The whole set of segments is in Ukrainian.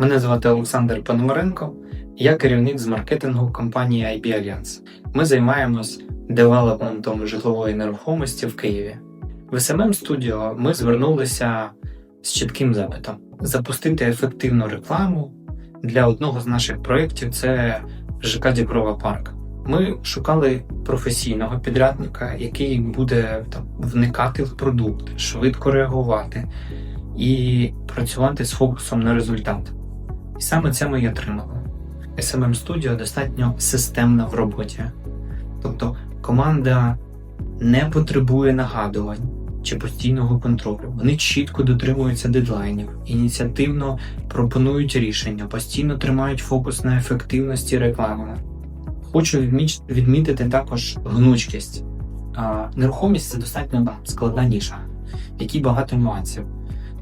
Мене звати Олександр Пономаренко, я керівник з маркетингу компанії IB Alliance. Ми займаємось девелопментом житлової нерухомості в Києві. В SMM Studio ми звернулися з чітким запитом: запустити ефективну рекламу для одного з наших проєктів це ЖК Діброва Парк. Ми шукали професійного підрядника, який буде там вникати в продукт, швидко реагувати і працювати з фокусом на результат. І саме це ми й отримали. SMM Studio достатньо системна в роботі. Тобто команда не потребує нагадувань чи постійного контролю. Вони чітко дотримуються дедлайнів, ініціативно пропонують рішення, постійно тримають фокус на ефективності реклами. Хочу відмітити також гнучкість. Нерухомість це достатньо складна ніша, в якій багато нюансів.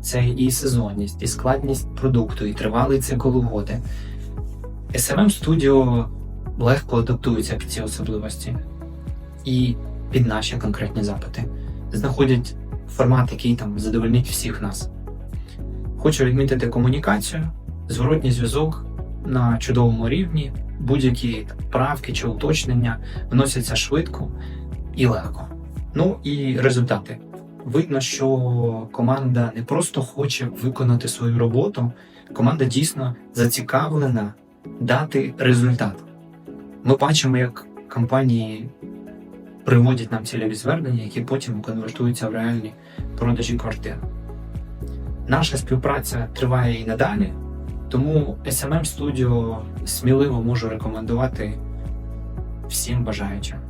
Це і сезонність, і складність продукту, і тривалий цикл угоди. SMM Studio легко адаптується під ці особливості і під наші конкретні запити. Знаходять формат, який там задовольнить всіх нас. Хочу відмітити комунікацію, зворотній зв'язок на чудовому рівні, будь-які правки чи уточнення вносяться швидко і легко. Ну і результати. Видно, що команда не просто хоче виконати свою роботу, команда дійсно зацікавлена дати результат. Ми бачимо, як компанії приводять нам цільові звернення, які потім конвертуються в реальні продажі квартир. Наша співпраця триває і надалі, тому SMM Studio сміливо можу рекомендувати всім бажаючим.